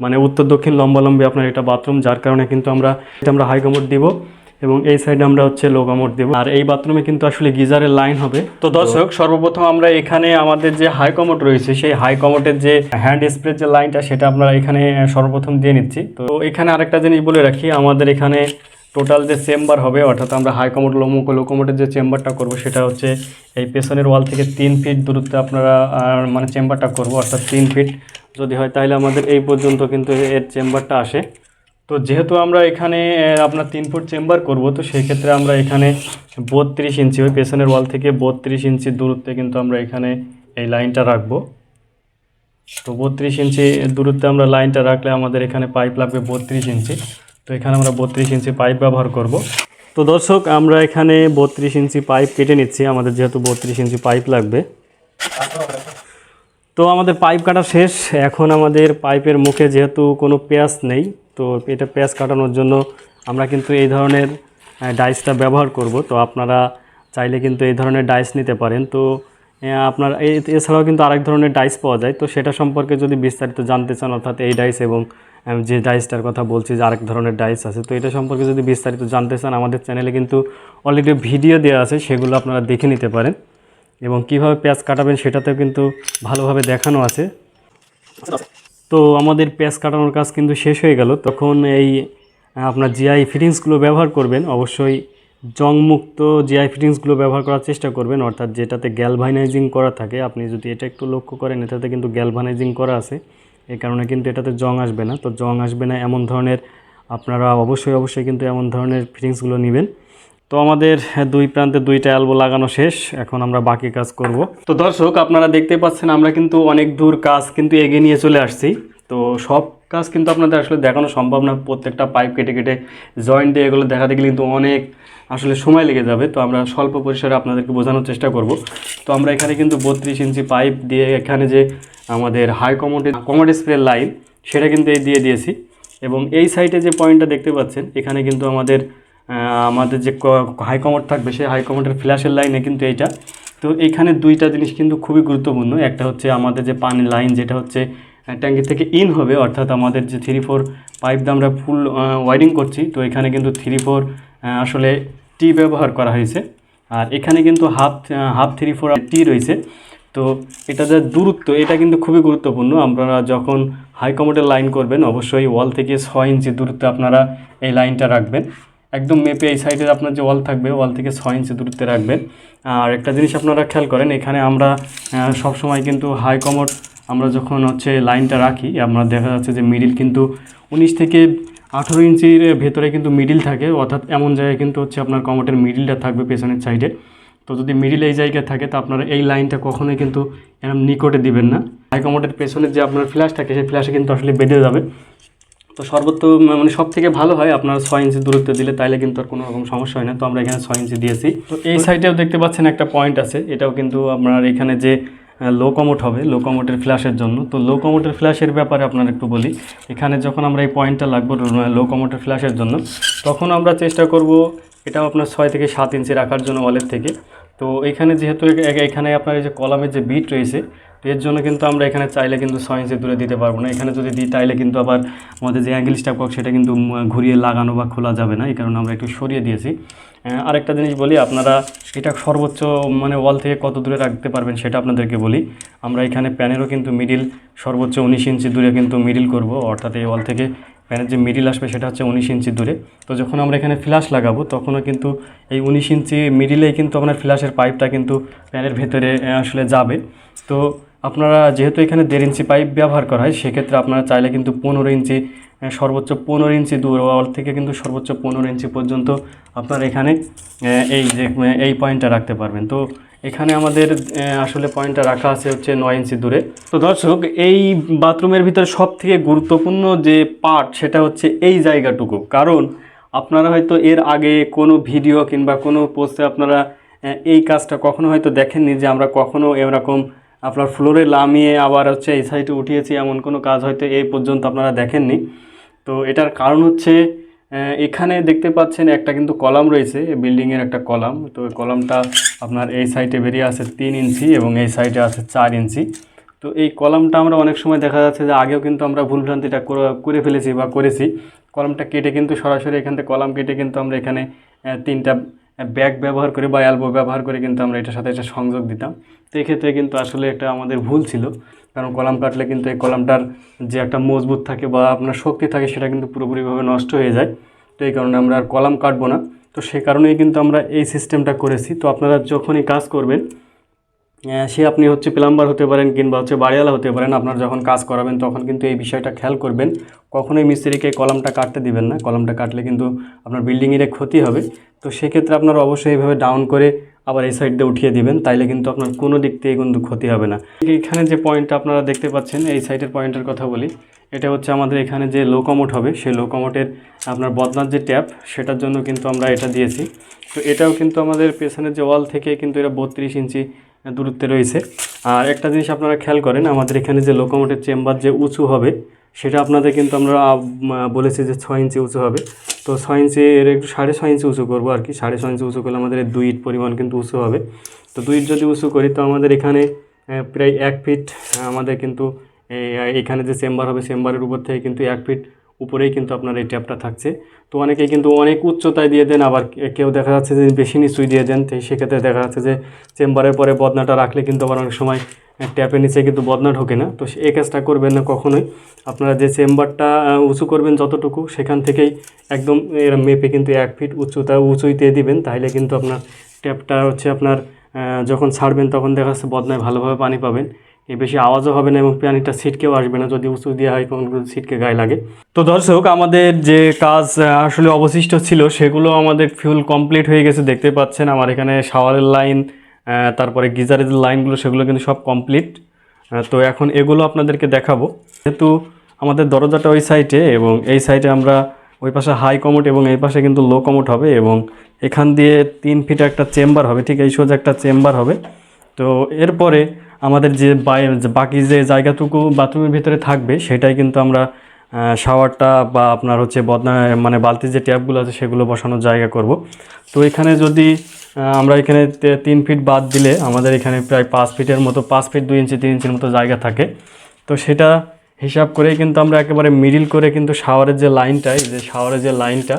মানে উত্তর, দক্ষিণ লম্বালম্বি আপনার এটা বাথরুম, যার কারণে কিন্তু আমরা এটা আমরা হাই কামড় দিব এবং এই সাইডে আমরা হচ্ছে লো কামড় দেবো। আর এই বাথরুমে কিন্তু আসলে গিজারের লাইন হবে। তো দর্শক, সর্বপ্রথম আমরা এখানে আমাদের যে হাই কমোড রয়েছে, সেই হাই কমোডের যে হ্যান্ড স্প্রে যে লাইনটা সেটা আমরা এখানে সর্বপ্রথম দিয়ে নিচ্ছি। তো এখানে আরেকটা জিনিস বলে রাখি, আমাদের এখানে টোটাল যে চেম্বার হবে, অর্থাৎ আমরা হাই কমোড লোমুক লোকোমোটের যে চেম্বারটা করব, সেটা হচ্ছে এই পেছনের ওয়াল থেকে তিন ফিট দূরত্বে আপনারা মানে চেম্বারটা করব, অর্থাৎ তিন ফিট যদি হয়, তাহলে আমাদের এই পর্যন্ত কিন্তু এর চেম্বারটা আসে। তো যেহেতু আমরা এখানে আপনার তিন ফুট চেম্বার করব, তো সেই ক্ষেত্রে আমরা এখানে বত্রিশ ইঞ্চি, ওই পেছনের ওয়াল থেকে বত্রিশ ইঞ্চি দূরত্বে কিন্তু আমরা এখানে এই লাইনটা রাখব। তো বত্রিশ ইঞ্চি দূরত্বে আমরা লাইনটা রাখলে আমাদের এখানে পাইপ লাগবে বত্রিশ ইঞ্চি। তো এখানে আমরা বত্রিশ ইঞ্চি পাইপ ব্যবহার করব। তো দর্শক, আমরা এখানে বত্রিশ ইঞ্চি পাইপ কেটে নিচ্ছি। আমাদের যেহেতু বত্রিশ ইঞ্চি পাইপ লাগবে। তো আমাদের পাইপ কাটা শেষ। এখন আমাদের পাইপের মুখে যেহেতু কোনো পেঁয়াজ নেই, তো এটা পেঁয়াজ কাটানোর জন্য আমরা কিন্তু এই ধরনের ডাইসটা ব্যবহার করব। তো আপনারা চাইলে কিন্তু এই ধরনের ডাইস নিতে পারেন। তো আপনার এছাড়াও কিন্তু আরেক ধরনের ডাইস পাওয়া যায়। তো সেটা সম্পর্কে যদি বিস্তারিত জানতে চান, অর্থাৎ এই ডাইস এবং যে ডাইসটার কথা বলছি, যে আরেক ধরনের ডাইস আছে, তো এটা সম্পর্কে যদি বিস্তারিত জানতে চান, আমাদের চ্যানেলে কিন্তু অলরেডি ভিডিও দেওয়া আছে, সেগুলো আপনারা দেখে নিতে পারেন। এবং কীভাবে পেঁয়াজ কাটাবেন সেটাতেও কিন্তু ভালোভাবে দেখানো আছে। তো আমাদের পেঁয়াজ কাটানোর কাজ কিন্তু শেষ হয়ে গেল। তখন এই আপনার জিআই ফিটিংসগুলো ব্যবহার করবেন। অবশ্যই জংমুক্ত জিআই ফিটিংসগুলো ব্যবহার করার চেষ্টা করবেন। অর্থাৎ যেটাতে গ্যালভানাইজিং করা থাকে, আপনি যদি এটা একটু লক্ষ্য করেন, এটাতে কিন্তু গ্যালভানাইজিং করা আছে। এই কারণে কিন্তু এটাতে জং আসবে না। তো জং আসবে না এমন ধরনের, আপনারা অবশ্যই অবশ্যই কিন্তু এমন ধরনের ফিটিংসগুলো নেবেন। তো আমাদের দুই প্রান্তে দুইটা অ্যালবো লাগানো শেষ, এখন আমরা বাকি কাজ করব। তো দর্শক, আপনারা দেখতে পাচ্ছেন আমরা কিন্তু অনেক দূর কাজ কিন্তু এগিয়ে নিয়ে চলে আসছি। তো সব কাজ কিন্তু আপনাদের আসলে দেখানো সম্ভব না। প্রত্যেকটা পাইপ কেটে কেটে জয়েন্ট দিয়ে এগুলো দেখাতে গেলে কিন্তু অনেক আসলে সময় লেগে যাবে। তো আমরা স্বল্প পরিসরে আপনাদেরকে বোঝানোর চেষ্টা করব। তো আমরা এখানে কিন্তু বত্রিশ ইঞ্চি পাইপ দিয়ে এখানে যে আমাদের হাই কমোডি কমোড স্প্রে লাইন সেটা কিন্তু এই দিয়ে দিয়েছি। এবং এই সাইডে যে পয়েন্টটা দেখতে পাচ্ছেন, এখানে কিন্তু আমাদের আমাদের যে হাই কমোড থাকবে, সেই হাই কমোডের ফ্ল্যাশের লাইনে কিন্তু এইটা। তো এইখানে দুইটা জিনিস কিন্তু খুবই গুরুত্বপূর্ণ। একটা হচ্ছে আমাদের যে পানি লাইন যেটা হচ্ছে ট্যাঙ্কি থেকে ইন হবে, অর্থাৎ আমাদের যে থ্রি ফোর পাইপ দিয়ে আমরা ফুল ওয়ারিং করছি, তো এখানে কিন্তু থ্রি ফোর আসলে টি ব্যবহার করা হয়েছে। আর এখানে কিন্তু হাফ হাফ থ্রি ফোর টি রয়েছে। তো এটা যে দূরত্ব, এটা কিন্তু খুবই গুরুত্বপূর্ণ। আপনারা যখন হাই কমোডের লাইন করবেন, অবশ্যই ওয়াল থেকে ছয় ইঞ্চি দূরত্বে আপনারা এই লাইনটা রাখবেন। একদম মেপে এই সাইডে আপনার যে ওয়াল থাকবে ওয়াল থেকে ছয় ইঞ্চি দূরত্বে রাখবেন। আর একটা জিনিস আপনারা খেয়াল করেন, এখানে আমরা সবসময় কিন্তু হাই কমোড আমরা যখন হচ্ছে লাইনটা রাখি আমরা দেখা যাচ্ছে যে মিডিল কিন্তু উনিশ থেকে আঠেরো ইঞ্চির ভেতরে কিন্তু মিডিল থাকে। অর্থাৎ এমন জায়গায় কিন্তু হচ্ছে আপনার কমোটের মিডিলটা থাকবে পেছনের সাইডে তো যদি মিডিল এই জায়গায় থাকে তো আপনারা এই লাইনটা কখনোই কিন্তু এরকম নিকটে দিবেন না। হাই কমোটের পেছনে যে আপনার ফ্ল্যাশ থাকে সেই ফ্ল্যাশে কিন্তু আসলে বেঁধে যাবে। তো সর্বোচ্চ মানে সব থেকে ভালো হয় আপনার ছয় ইঞ্চি দূরত্ব দিলে তাইলে কিন্তু আর কোনো রকম সমস্যা হয় না। তো আমরা এখানে ছয় ইঞ্চি দিয়েছি। তো এই সাইডেও দেখতে পাচ্ছেন একটা পয়েন্ট আছে। এটাও কিন্তু আপনার এখানে যে লো কমোট হবে লো কমোটের ফ্ল্যাশের জন্য। তো লো কমোটের ফ্ল্যাশের ব্যাপারে আপনার একটু বলি। এখানে যখন আমরা এই পয়েন্টটা লাগবো লো কমোটের ফ্ল্যাশের জন্য, তখন আমরা চেষ্টা করব এটাও আপনার ছয় থেকে সাত ইঞ্চি রাখার জন্য ওয়ালের থেকে। তো এখানে যেহেতু এখানে আপনার এই যে কলামের যে বিট রয়েছে এর জন্য কিন্তু আমরা এখানে চাইলে কিন্তু ছয় ইঞ্চি দূরে দিতে পারব না। এখানে যদি দিই, তাইলে কিন্তু আবার আমাদের যে অ্যাঙ্গেল স্টাপ কক সেটা কিন্তু ঘুরিয়ে লাগানো বা খোলা যাবে না। এই কারণে আমরা একটু সরিয়ে দিয়েছি। আরেকটা জিনিস বলি, আপনারা এটা সর্বোচ্চ মানে ওয়াল থেকে কত দূরে রাখতে পারবেন সেটা আপনাদেরকে বলি। আমরা এখানে প্যানেরও কিন্তু মিডিল সর্বোচ্চ উনিশ ইঞ্চি দূরে কিন্তু মিডিল করব। অর্থাৎ এই ওয়াল থেকে প্যানের যে মিডিল আসবে, সেটা হচ্ছে উনিশ ইঞ্চি দূরে। তো যখন আমরা এখানে ফ্ল্যাশ লাগাবো, তখনও কিন্তু এই উনিশ ইঞ্চি মিডিলেই কিন্তু আপনার ফ্ল্যাশের পাইপটা কিন্তু প্যানের ভেতরে আসলে যাবে। তো আপনারা যেহেতু এখানে দেড় ইঞ্চি পাইপ ব্যবহার করা হয়, সেক্ষেত্রে আপনারা চাইলে কিন্তু পনেরো ইঞ্চি সর্বোচ্চ পনেরো ইঞ্চি দূর ওয়াল থেকে কিন্তু সর্বোচ্চ পনেরো ইঞ্চি পর্যন্ত আপনারা এখানে এই যে এই পয়েন্টটা রাখতে পারবেন। তো এখানে আমাদের আসলে পয়েন্টটা রাখা আছে হচ্ছে নয় ইঞ্চি দূরে। তো দর্শক, এই বাথরুমের ভিতরে সব থেকে গুরুত্বপূর্ণ যে পার্ট সেটা হচ্ছে এই জায়গাটুকু। কারণ আপনারা হয়তো এর আগে কোনো ভিডিও কিংবা কোনো পোস্টে আপনারা এই কাজটা কখনো হয়তো দেখেননি যে আমরা কখনো এরকম আপনার ফ্লোরে লামিয়ে আবার হচ্ছে এই সাইডে উঠিয়েছি, এমন কোনো কাজ হয়তো এই পর্যন্ত আপনারা দেখেননি। তো এটার কারণ হচ্ছে এখানে দেখতে পাচ্ছেন একটা কিন্তু কলাম রয়েছে বিল্ডিংয়ের একটা কলাম। তো কলামটা আপনার এই সাইডে বেরিয়ে আছে তিন ইঞ্চি এবং এই সাইডে আছে চার ইঞ্চি। তো এই কলামটা আমরা অনেক সময় দেখা যাচ্ছে যে আগেও কিন্তু আমরা ভুলভ্রান্তিটা করে ফেলেছি বা করেছি। কলামটা কেটে কিন্তু সরাসরি এখান থেকে, কলাম কেটে কিন্তু আমরা এখানে তিনটা ব্যাগ ব্যবহার করে বা অ্যালবো ব্যবহার করে কিন্তু আমরা এটার সাথে এটা সংযোগ দিতাম। তো এক্ষেত্রে কিন্তু আসলে এটা আমাদের ভুল ছিল। কারণ কলাম কাটলে কিন্তু এই কলামটার যে একটা মজবুত থাকে বা আপনার শক্তি থাকে সেটা কিন্তু পুরোপুরিভাবে নষ্ট হয়ে যায়। তো এই কারণে আমরা আর কলাম কাটবো না। তো সে কারণেই কিন্তু আমরা এই সিস্টেমটা করেছি। তো আপনারা যখনই কাজ করবেন সে আপনি হচ্ছে প্লাম্বার হতে পারেন কিংবা হচ্ছে বাড়িওয়ালা হতে পারেন, আপনার যখন কাজ করাবেন তখন কিন্তু এই বিষয়টা খেয়াল করবেন। কখনোই মিস্ত্রিকে কলমটা কাটতে দিবেন না। কলমটা কাটলে কিন্তু আপনার বিল্ডিংয়ের ক্ষতি হবে। তো সেক্ষেত্রে আপনারা অবশ্যই এইভাবে ডাউন করে আবার এই সাইড দিয়ে উঠিয়ে দিবেন, তাইলে কিন্তু আপনার কোনো দিক থেকে কিন্তু ক্ষতি হবে না। এখানে যে পয়েন্টটা আপনারা দেখতে পাচ্ছেন, এই সাইডের পয়েন্টের কথা বলি, এটা হচ্ছে আমাদের এখানে যে লোকোমোট হবে, সেই লোকোমোটের আপনার বদনার যে ট্যাপ সেটার জন্য কিন্তু আমরা এটা দিয়েছি। তো এটাও কিন্তু আমাদের পেছনের যে ওয়াল থেকে কিন্তু এটা বত্রিশ ইঞ্চি দূরত্বে রয়েছে। আর একটা জিনিস আপনারা খেয়াল করেন, আমাদের এখানে যে লোকোমোটের চেম্বার যে উঁচু হবে, সেটা আপনাদের কিন্তু আমরা বলেছি যে ছয় ইঞ্চি উঁচু হবে। তো ছয় ইঞ্চি এর একটু সাড়ে ছয় ইঞ্চি উঁচু করব আর কি। সাড়ে ছয় ইঞ্চি উঁচু করলে আমাদের দুই ইট পরিমাণ কিন্তু উঁচু হবে। তো দুই ইট যদি উঁচু করি, তো আমাদের এখানে প্রায় এক ফিট, আমাদের কিন্তু এখানে যে চেম্বার হবে চেম্বারের উপর থেকে কিন্তু এক ফিট উপরেই কিন্তু আপনার এই ট্যাপটা থাকছে। তো অনেকেই কিন্তু অনেক উচ্চতায় দিয়ে দেন, আবার কেউ দেখা যাচ্ছে যে বেশি নিচুই দিয়ে দেন, তো সেক্ষেত্রে দেখা যাচ্ছে যে চেম্বারের পরে বদনাটা রাখলে কিন্তু আবার অনেক সময় ট্যাপের নিচে কিন্তু বদনা ঢোকে না। তো এই কাজটা করবেন না কখনোই। আপনারা যে চেম্বারটা উঁচু করবেন যতটুকু, সেখান থেকেই একদম এর মেপে কিন্তু এক ফিট উঁচুতা উঁচুইতে দিবেন তাহলে কিন্তু আপনার ট্যাপটা হচ্ছে আপনার যখন ছাড়বেন তখন দেখা যাচ্ছে বদনায় ভালোভাবে পানি পাবেন। এ বেশি আওয়াজও হবে না এবং পানিটা ছিটকেও আসবে না, যদি উঁচু দেওয়া হয় কোনো ছিটকে গায়ে লাগে। তো দর্শক, আমাদের যে কাজ আসলে অবশিষ্ট ছিল, সেগুলো আমাদের ফিউল কমপ্লিট হয়ে গেছে, দেখতে পাচ্ছেন। আমার এখানে শাওয়ারের লাইন তারপরে গিজারের যে লাইনগুলো সেগুলো কিন্তু সব কমপ্লিট তো এখন এগুলো আপনাদেরকে দেখাবো। যেহেতু আমাদের দরজাটা ওই সাইডে এবং এই সাইডে আমরা ওই পাশে হাই কমোট এবং এই পাশে কিন্তু লো কমোট হবে এবং এখান দিয়ে তিন ফিট একটা চেম্বার হবে, ঠিক এই সোজা একটা চেম্বার হবে। তো এরপরে আমাদের যে বাকি যে জায়গাটুকু বাথরুমের ভিতরে থাকবে, সেটাই কিন্তু আমরা শাওয়ারটা বা আপনার হচ্ছে বদনা মানে বালতির যে ট্যাপগুলো আছে সেগুলো বসানোর জায়গা করব। তো এখানে যদি আমরা এখানে তিন ফিট বাদ দিলে আমাদের এখানে প্রায় পাঁচ ফিটের মতো, পাঁচ ফিট দুই ইঞ্চি, তিন ইঞ্চির মতো জায়গা থাকে। তো সেটা হিসাব করেই কিন্তু আমরা একেবারে মিডিল করে কিন্তু শাওয়ারের যে লাইনটা, এই যে শাওয়ারের যে লাইনটা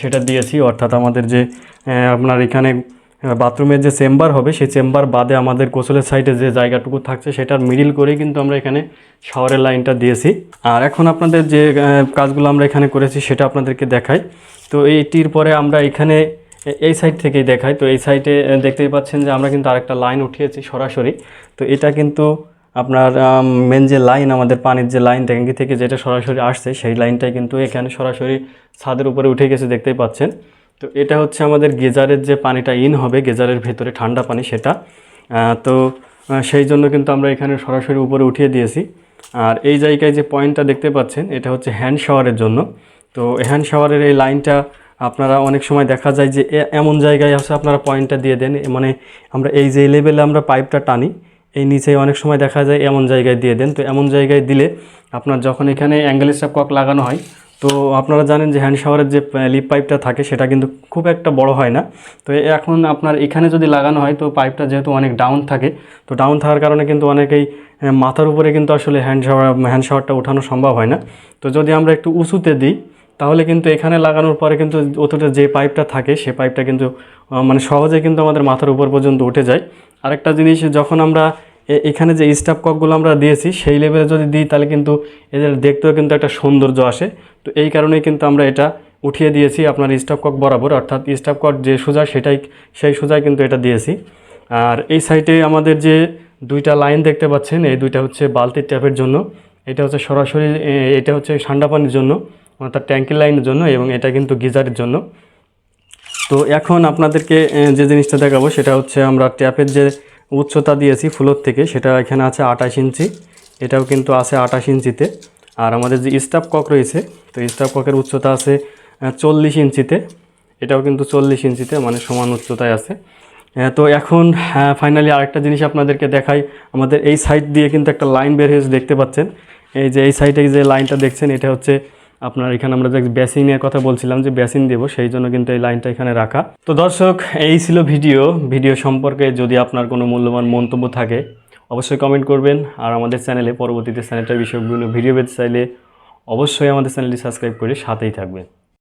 সেটা দিয়েছি। অর্থাৎ আমাদের যে আপনার এখানে বাথরুমের যে চেম্বার হবে, সেই চেম্বার বাদে আমাদের গোসলের সাইডে যে জায়গাটুকু থাকছে, সেটার মিডিল করেই কিন্তু আমরা এখানে শাওয়ারের লাইনটা দিয়েছি। আর এখন আপনাদের যে কাজগুলো আমরা এখানে করেছি, সেটা আপনাদেরকে দেখাই। তো এইটির পরে আমরা এখানে এই সাইড থেকেই দেখাই। তো এই সাইডে দেখতেই পাচ্ছেন যে আমরা কিন্তু আরেকটা লাইন উঠিয়েছি সরাসরি। তো এটা কিন্তু আপনার মেন যে লাইন, আমাদের পানির যে লাইন, ট্যাঙ্কি থেকে যেটা সরাসরি আসছে, সেই লাইনটাই কিন্তু এখানে সরাসরি ছাদের উপরে উঠে গেছে, দেখতেই পাচ্ছেন। তো এটা হচ্ছে আমাদের গেজারের যে পানিটা ইন হবে, গেজারের ভেতরে ঠান্ডা পানি সেটা। তো সেই জন্য কিন্তু আমরা এখানে সরাসরি উপরে উঠিয়ে দিয়েছি। আর এই জায়গায় যে পয়েন্টটা দেখতে পাচ্ছেন, এটা হচ্ছে হ্যান্ড শাওয়ারের জন্য। তো হ্যান্ড শাওয়ারের এই লাইনটা আপনারা অনেক সময় দেখা যায় যে এমন জায়গায় আছে, আপনারা পয়েন্টটা দিয়ে দেন। মানে আমরা এই যে লেভেলে আমরা পাইপটা টানি, এই নিচে অনেক সময় দেখা যায় এমন জায়গায় দিয়ে দেন। তো এমন জায়গায় দিলে আপনার যখন এখানে অ্যাঙ্গেল স্টাপ কক লাগানো হয় তো আপনারা জানেন যে হ্যান্ড শাওয়ারের যে লিপ পাইপটা থাকে, সেটা কিন্তু খুব একটা বড় হয় না। তো এখন আপনার এখানে যদি লাগানো হয়, তো পাইপটা যেহেতু অনেক ডাউন থাকে, তো ডাউন থাকার কারণে কিন্তু অনেকেই মাথার উপরে কিন্তু আসলে হ্যান্ড শাওয়ার, হ্যান্ড শাওয়ারটা ওঠানো সম্ভব হয় না। তো যদি আমরা একটু উঁচুতে দিই, তাহলে কিন্তু এখানে লাগানোর পরে কিন্তু অতটা যে পাইপটা থাকে, সে পাইপটা কিন্তু মানে সহজে কিন্তু আমাদের মাথার উপর পর্যন্ত উঠে যায়। আরেকটা জিনিস, যখন আমরা এখানে যে স্টাফ ককগুলো আমরা দিয়েছি, সেই লেভেলে যদি দিই, তাহলে কিন্তু এদের দেখতেও কিন্তু একটা সৌন্দর্য আসে। তো এই কারণেই কিন্তু আমরা এটা উঠিয়ে দিয়েছি আপনার স্টাফ কক বরাবর। অর্থাৎ স্টাফ কক যে সোজা, সেটাই, সেই সোজাই কিন্তু এটা দিয়েছি। আর এই সাইডে আমাদের যে দুইটা লাইন দেখতে পাচ্ছেন, এই দুইটা হচ্ছে বালতির ট্যাপের জন্য। এটা হচ্ছে সরাসরি এটা হচ্ছে ঠান্ডা পানির জন্য, অর্থাৎ ট্যাঙ্কি লাইনের জন্য, এবং এটা কিন্তু গিজারের জন্য। তো এখন আপনাদেরকে যে জিনিসটা দেখাবো, সেটা হচ্ছে আমরা ট্যাপের যে উচ্চতা দিয়েছি ফ্লোর থেকে, সেটা এখানে আছে আঠাশ ইঞ্চি। এটাও কিন্তু আছে আঠাশ ইঞ্চিতে। আর আমাদের যে স্টাফ কক রয়েছে, তো স্টাফ ককের উচ্চতা আছে চল্লিশ ইঞ্চিতে। এটাও কিন্তু চল্লিশ ইঞ্চিতে মানে সমান উচ্চতায় আছে। তো এখন ফাইনালি আরেকটা জিনিস আপনাদেরকে দেখাই। আমাদের এই সাইড দিয়ে কিন্তু একটা লাইন বের হয়েছে, দেখতে পাচ্ছেন? এই যে এই সাইডে যে লাইনটা দেখছেন, এটা হচ্ছে আপনার এখানে আমরা যে বেসিনের কথা বলছিলাম যে বেসিন দেব, সেই জন্য কিন্তু এই লাইনটা এখানে রাখা। তো দর্শক, এই ছিল ভিডিও ভিডিও সম্পর্কে যদি আপনার কোনো মূল্যবান মন্তব্য থাকে, অবশ্যই কমেন্ট করবেন। আর আমাদের চ্যানেলে পরবর্তীতে স্যানিটারি বিষয়ক বিভিন্ন ভিডিও পেতে চাইলে অবশ্যই আমাদের চ্যানেলটি সাবস্ক্রাইব করে সাথেই থাকবেন।